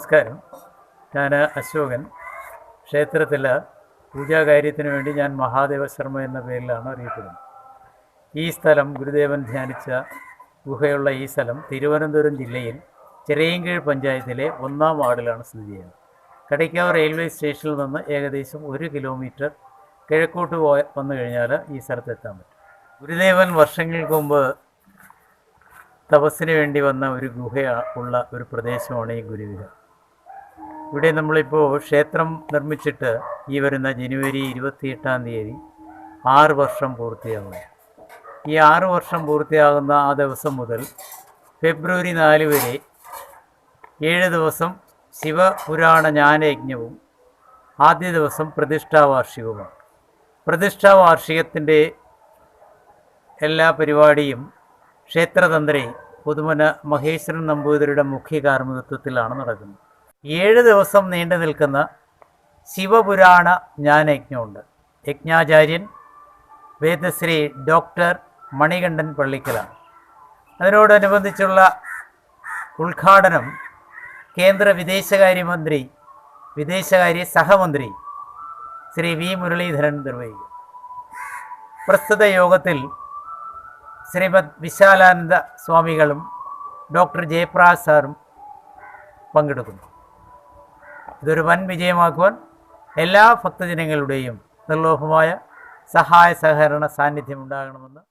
നമസ്കാരം. ഞാൻ അശോകൻ. ക്ഷേത്രത്തിൽ പൂജാകാര്യത്തിന് വേണ്ടി ഞാൻ മഹാദേവ ശർമ്മ എന്ന പേരിലാണ് അറിയപ്പെടുന്നത്. ഈ സ്ഥലം ഗുരുദേവൻ ധ്യാനിച്ച ഗുഹയുള്ള ഈ സ്ഥലം തിരുവനന്തപുരം ജില്ലയിൽ ചിറയൻകീഴ് പഞ്ചായത്തിലെ ഒന്നാം വാർഡിലാണ് സ്ഥിതി ചെയ്യുന്നത്. കടയ്ക്കാവ് റെയിൽവേ സ്റ്റേഷനിൽ നിന്ന് ഏകദേശം ഒരു കിലോമീറ്റർ കിഴക്കോട്ട് പോയ വന്നു കഴിഞ്ഞാൽ ഈ സ്ഥലത്തെത്താൻ പറ്റും. ഗുരുദേവൻ വർഷങ്ങൾക്ക് മുമ്പ് തപസ്സിന് വേണ്ടി വന്ന ഒരു ഗുഹ ഉള്ള ഒരു പ്രദേശമാണ് ഈ ഗുരുവിഹ ഇവിടെ നമ്മളിപ്പോൾ ക്ഷേത്രം നിർമ്മിച്ചിട്ട് ഈ വരുന്ന ജനുവരി ഇരുപത്തിയെട്ടാം തീയതി ആറ് വർഷം പൂർത്തിയാകുന്നു. ഈ ആറ് വർഷം പൂർത്തിയാകുന്ന ആ ദിവസം മുതൽ ഫെബ്രുവരി നാല് വരെ ഏഴ് ദിവസം ശിവപുരാണ ജ്ഞാനയജ്ഞവും ആദ്യ ദിവസം പ്രതിഷ്ഠാവാർഷികവുമാണ് പ്രതിഷ്ഠാവാർഷികത്തിന്റെ പ്രതിഷ്ഠാ വാർഷികത്തിന്റെ എല്ലാ പരിപാടിയും ക്ഷേത്രതന്ത്രി പുതുമന മഹേശ്വരൻ നമ്പൂതിരിയുടെ മുഖ്യ കാർമ്മികത്വത്തിലാണ് നടക്കുന്നത്. ഏഴ് ദിവസം നീണ്ടു നിൽക്കുന്ന ശിവപുരാണ ജ്ഞാനയജ്ഞമുണ്ട്. യജ്ഞാചാര്യൻ വേദശ്രീ ഡോക്ടർ മണികണ്ഠൻ പള്ളിക്കലാണ്. അതിനോടനുബന്ധിച്ചുള്ള ഉദ്ഘാടനം കേന്ദ്ര വിദേശകാര്യമന്ത്രി വിദേശകാര്യ സഹമന്ത്രി ശ്രീ വി മുരളീധരൻ നിർവഹിക്കും. പ്രസ്തുത യോഗത്തിൽ ശ്രീമദ് വിശാലാനന്ദ സ്വാമികളും ഡോക്ടർ ജയപ്രാജ് സാറും പങ്കെടുക്കുന്നു. ഇതൊരു വൻ വിജയമാക്കുവാൻ എല്ലാ ഭക്തജനങ്ങളുടെയും നിർലോഭമായ സഹായ സഹകരണ സാന്നിധ്യം ഉണ്ടാകണമെന്ന്